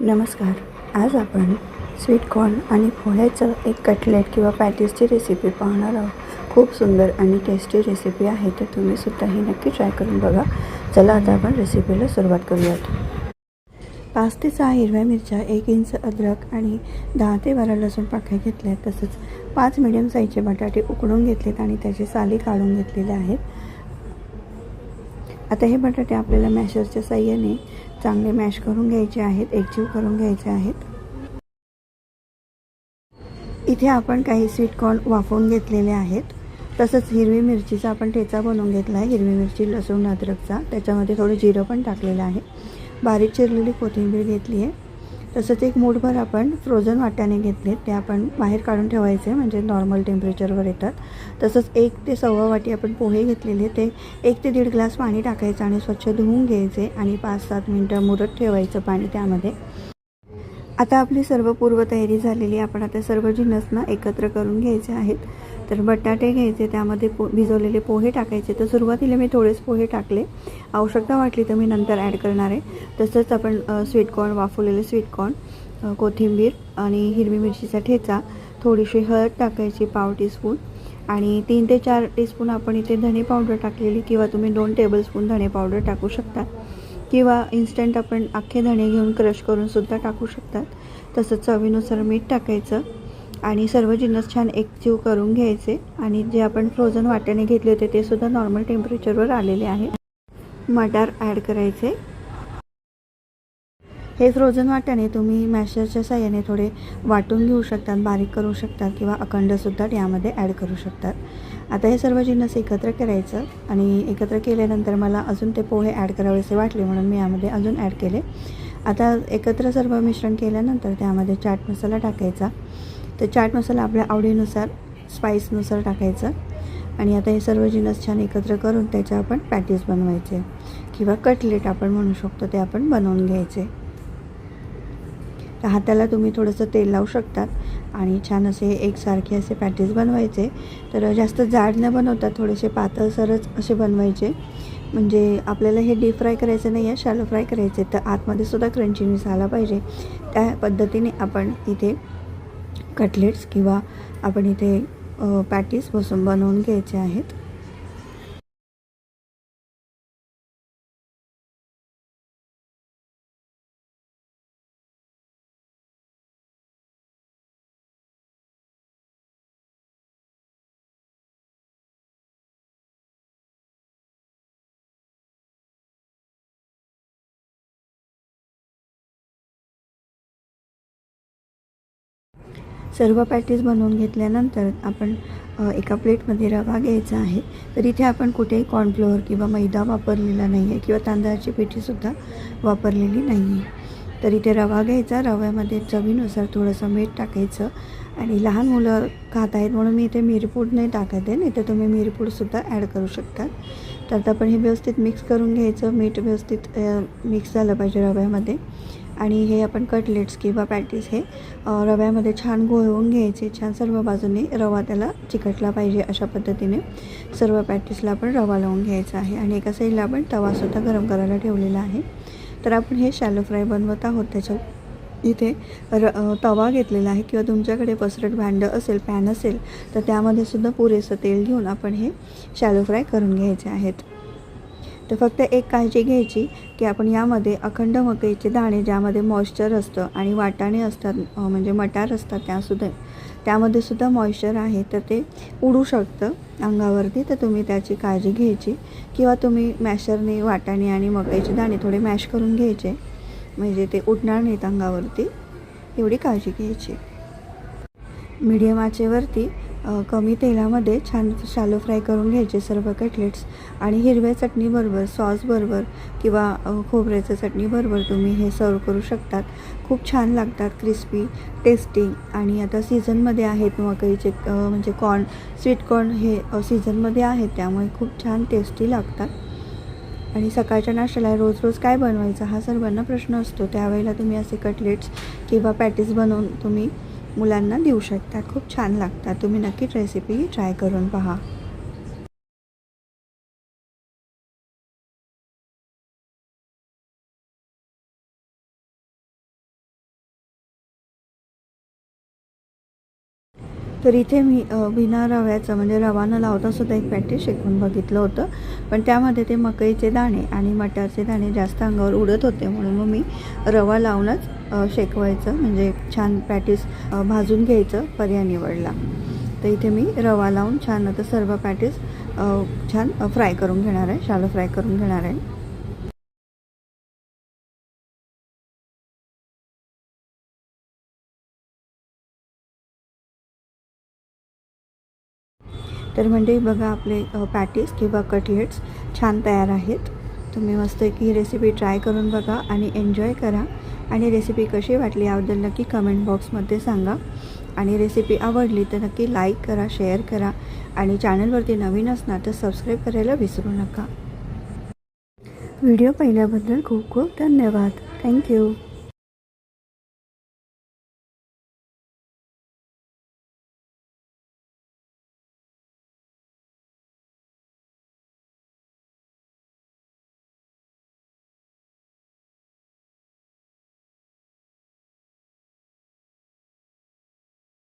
नमस्कार. आज आपण स्वीट कॉर्न आणि पोह्याचं एक कटलेट किंवा पॅटीसची रेसिपी पाहणार आहोत. खूप सुंदर आणि टेस्टी रेसिपी आहे तर तुम्ही सुद्धा ही नक्की ट्राय करून बघा. चला आता आपण रेसिपीला सुरुवात करूयात. पाच ते सहा हिरव्या मिरच्या एक इंच अद्रक आणि दहा ते बारा लसूण पाकळ्या घेतल्या. आहेत तसंच पाच मिडियम साईजचे बटाटे उकडून घेतलेत आणि त्याचे साली काढून घेतलेले आहेत. आता हे बटाटे आपल्याला मॅशरच्या साह्याने चांगले मॅश करून घ्यायचे आहेत एकजीव करून घ्यायचे आहेत. इथे आपण काही स्वीट कॉर्न वाफवून घेतलेले आहेत. तसंच हिरवी मिरचीचा आपण ठेचा बनवून घेतला आहे. हिरवी मिरची लसूण अद्रकचा. त्याच्यामध्ये थोडं जिरं पण टाकलेलं आहे. बारीक चिरलेली कोथिंबीर घेतली आहे. तसंच एक मूठभर आपण फ्रोझन वाट्याने घेतले ते आपण बाहेर काढून ठेवायचे म्हणजे नॉर्मल टेम्परेचरवर येतात. तसंच एक ते सव्वा वाटी आपण पोहे घेतलेले ते एक ते दीड ग्लास पाणी टाकायचं आणि स्वच्छ धुवून घ्यायचे आणि पाच सात मिनटं मुरत ठेवायचं पाणी त्यामध्ये. आता आपली सर्व पूर्वतयारी झालेली आपण आता सर्व जिन्नसनं एकत्र करून घ्यायचे आहेत तर बटाटे घ्यायचे त्यामध्ये पो भिजवलेले पोहे टाकायचे. तर सुरुवातीला मी थोडेच पोहे टाकले. आवश्यकता वाटली तर मी नंतर ॲड करणार आहे. तसंच आपण स्वीटकॉर्न वाफवलेले स्वीटकॉर्न कोथिंबीर आणि हिरवी मिरचीचा ठेचा थोडीशी हळद टाकायची पाव टीस्पून आणि तीन ते चार टीस्पून आपण इथे धणे पावडर टाकलेली किंवा तुम्ही दोन टेबलस्पून धणे पावडर टाकू शकता. किंवा इन्स्टंट आपण अख्खे धणे घेऊन क्रश करूनसुद्धा टाकू शकतात तसंच चवीनुसार मीठ टाकायचं. आणि सर्व जिन्नस छान एकजीव करून घ्यायचे. आणि जे आपण फ्रोझन वाट्याने घेतले होते ते सुद्धा नॉर्मल टेम्परेचरवर आलेले आहे. मटार ॲड करायचे. हे फ्रोझन वाट्याने तुम्ही मॅशरच्या साह्याने थोडे वाटून घेऊ शकतात बारीक करू शकतात किंवा अखंडसुद्धा यामध्ये ॲड करू शकतात. आता हे सर्व जिन्नस एकत्र करायचं आणि एकत्र केल्यानंतर मला अजून ते पोहे ॲड करावेसे वाटले म्हणून मी यामध्ये अजून ॲड केले. आता एकत्र सर्व मिश्रण केल्यानंतर त्यामध्ये चाट मसाला टाकायचा. तर चाट मसाला आपल्या आवडीनुसार स्पाईसनुसार टाकायचं. आणि आता हे सर्व जिनस छान एकत्र करून त्याच्या आपण पॅटीज बनवायचे. किंवा कटलेट आपण म्हणू शकतो ते आपण बनवून घ्यायचे. तर हाताला तुम्ही थोडंसं तेल लावू शकतात आणि छान असे एकसारखे असे पॅटीज बनवायचे. तर जास्त जाड न बनवता थोडेसे पातळसरच असे बनवायचे. म्हणजे आपल्याला हे डीप फ्राय करायचं नाही आहे शॅलो फ्राय करायचे. तर आतमध्ये सुद्धा क्रंचीनेस आला पाहिजे. त्या पद्धतीने आपण इथे कटलेट्स किंवा आपण इथे पॅटीस बसून बनवून घ्यायचे आहेत. सर्व पॅटीज बनवून घेतल्यानंतर आपण एका प्लेटमध्ये रवा घ्यायचा आहे. तर इथे आपण कुठेही कॉर्नफ्लोअर किंवा मैदा वापरलेला नाही आहे किंवा तांदळाची पिठीसुद्धा वापरलेली नाही आहे तर इथे रवा घ्यायचा. रव्यामध्ये चवीनुसार थोडंसं मीठ टाकायचं. आणि लहान मुलं खात आहेत म्हणून मी इथे मिरपूड नाही टाकत आहे. नाही तर तुम्ही मिरपूडसुद्धा ॲड करू शकता. तर आता आपण हे व्यवस्थित मिक्स करून घ्यायचं. मीठ व्यवस्थित मिक्स झालं पाहिजे रव्यामध्ये. आणि हे आपण कटलेट्स किंवा पॅटीस हे रव्यामध्ये छान गोळवून घ्यायचे. छान सर्व बाजूने रवा त्याला चिकटला पाहिजे अशा पद्धतीने. सर्व पॅटीसला आपण रवा लावून घ्यायचा आहे. आणि एका साईडला आपण तवासुद्धा गरम करायला ठेवलेला आहे. तर आपण हे शॅलो फ्राय बनवत आहोत त्याच्यात. इथे र तवा घेतलेला आहे किंवा तुमच्याकडे पसरट भांडं असेल पॅन असेल तर त्यामध्ये सुद्धा पुरेसं तेल घेऊन आपण हे शॅलो फ्राय करून घ्यायचे आहेत. तर फक्त एक काळजी घ्यायची की आपण यामध्ये अखंड मकईचे दाणे ज्यामध्ये मॉइश्चर असतं आणि वाटाणे असतात म्हणजे मटार असतात त्यासुद्धा त्यामध्ये सुद्धा मॉइश्चर आहे तर ते उडू शकतं अंगावरती तर तुम्ही त्याची काळजी घ्यायची. किंवा तुम्ही मॅशरने वाटाणे आणि मकईचे दाणे थोडे मॅश करून घ्यायचे. म्हणजे ते उडणार नाहीत अंगावरती एवढी काळजी घ्यायची. मीडियम आचेवरती कमी तेलामध्ये छान शालो फ्राय करून घ्यायचे सर्व कटलेट्स आणि हिरव्या चटणीबरोबर सॉसबरोबर किंवा खोबऱ्याच्या चटणीबरोबर तुम्ही हे सर्व करू शकतात. खूप छान लागतात क्रिस्पी टेस्टी आणि आता सीझनमध्ये आहेत मकईचे म्हणजे कॉर्न स्वीट कॉर्न हे सीझनमध्ये आहेत त्यामुळे खूप छान टेस्टी लागतात. आणि सकाळच्या नाश्त्याला रोज रोज काय बनवायचं हा सर्वांना प्रश्न असतो. त्यावेळेला तुम्ही असे कटलेट्स किंवा पॅटीस बनवून तुम्ही मुलांना देऊ शकता. खूप छान लागतात. तुम्ही नक्कीच रेसिपी ट्राय करून पहा. तर इथे मी अ, बिना रव्याचं म्हणजे रवा न लावता सुद्धा एक पॅटीस शेकून बघितलं होतं. पण त्यामध्ये ते मकईचे दाणे आणि मटारचे दाणे जास्त अंगावर उडत होते म्हणून मग मी रवा लावूनच शेकवायचं. म्हणजे छान पॅटीस भाजून घ्यायचं पर्याय निवडला. तर इथे मी रवा लावून छान आता सर्व पॅटीस छान फ्राय करून घेणार आहे. शालो फ्राय करून घेणार आहे. तर म्हणजे बघा आपले पॅटीस किंवा कटलेट्स छान तयार आहेत. तुम्ही मस्त ही रेसिपी ट्राय करून बघा आणि एन्जॉय करा. आणि रेसिपी कशी वाटली याबद्दल नक्की कमेंट बॉक्समध्ये सांगा. आणि रेसिपी आवडली तर नक्की लाईक करा शेअर करा. आणि चॅनलवरती नवीन असणार तर सबस्क्राईब करायला विसरू नका. व्हिडिओ पाहिल्याबद्दल खूप खूप धन्यवाद. थँक्यू